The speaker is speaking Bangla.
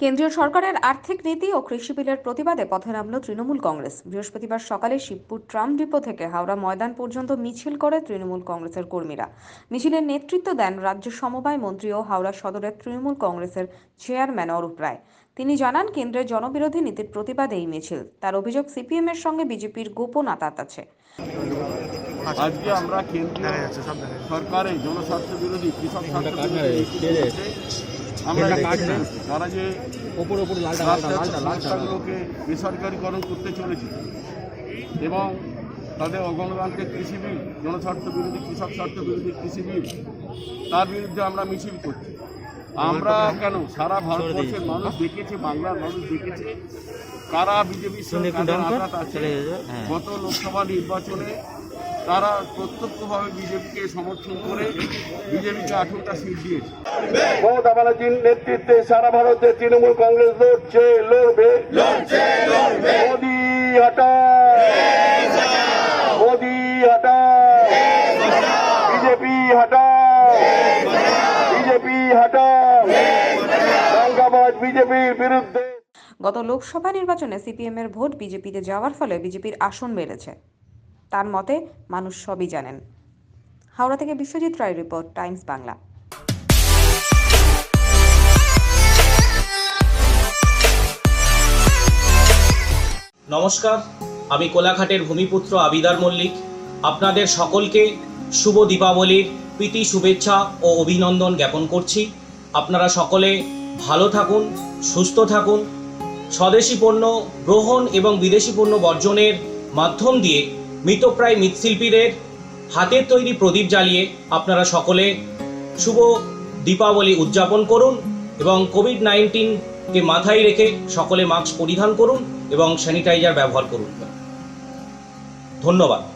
কেন্দ্রীয় সরকারের আর্থিক নীতি ও কৃষি বিলের প্রতিবাদে পথে নামল তৃণমূল কংগ্রেস। বৃহস্পতিবার সকালে শিবপুর ট্রাম ডিপো থেকে হাওড়া ময়দান পর্যন্ত মিছিল করে তৃণমূল কংগ্রেসের কর্মীরা। মিছিলের নেতৃত্ব দেন রাজ্য সমবায় মন্ত্রী ও হাওড়া সদরের তৃণমূল কংগ্রেসের চেয়ারম্যান অরূপ রায়। তিনি জানান কেন্দ্রের জনবিরোধী নীতির প্রতিবাদে এই মিছিল। তার অভিযোগ সিপিএম এর সঙ্গে বিজেপির গোপন আতাত আছে। আজকে আমরা কেন্দ্রীয় সরকারের জনস্বার্থ বিরোধী কৃষক স্বার্থ বিরোধী আমরা তারা যে ওপর ওপর সংস্থাগুলোকে বেসরকারিকরণ করতে চলেছে। এবং তাদের অগণতান্ত্রিক কৃষি বিল জনস্বার্থ বিরোধী কৃষক স্বার্থ বিরোধী কৃষি বিল তার বিরুদ্ধে আমরা মিছিল করছি। আমরা কেন? সারা ভারতবর্ষের মানুষ দেখেছে বাংলার মানুষ দেখেছে। কারা বিজেপির সঙ্গে আঘাত আছে? গত লোকসভা নির্বাচনে তারা প্রত্যক্ষভাবে বিজেপিকে সমর্থন করে বিজেপিকে আঠেরোটা সিট দিয়েছে। মমতা ব্যানার্জির নেতৃত্বে সারা ভারতে তৃণমূল কংগ্রেস লড়ছে লড়বে। মোদি হটা মোদি হটা বিজেপি হটা বিজেপি হটা বিজেপির বিরুদ্ধে। গত লোকসভা নির্বাচনে সিপিএম এর ভোট বিজেপিতে যাওয়ার ফলে বিজেপির আসন বেড়েছে। তার মতে মানুষ সবই জানেন। হাওড়া থেকে বিশ্বজিৎ রায় রিপোর্ট, টাইমস বাংলা। নমস্কার, আমি কোলাঘাটের ভূমিপুত্র আবিদার মল্লিক। আপনাদের সকলকে শুভ দীপাবলির প্রীতি, শুভেচ্ছা ও অভিনন্দন জ্ঞাপন করছি। আপনারা সকলে ভালো থাকুন, সুস্থ থাকুন। স্বদেশি পণ্য গ্রহণ এবং বিদেশি পণ্য বর্জনের মাধ্যম দিয়ে মৃতপ্রায় মৃৎশিল্পীদের হাতের তৈরি প্রদীপ জ্বালিয়ে আপনারা সকলে শুভ দীপাবলি উদযাপন করুন এবং কোভিড নাইন্টিনকে মাথায় রেখে সকলে মাস্ক পরিধান করুন এবং স্যানিটাইজার ব্যবহার করুন। ধন্যবাদ।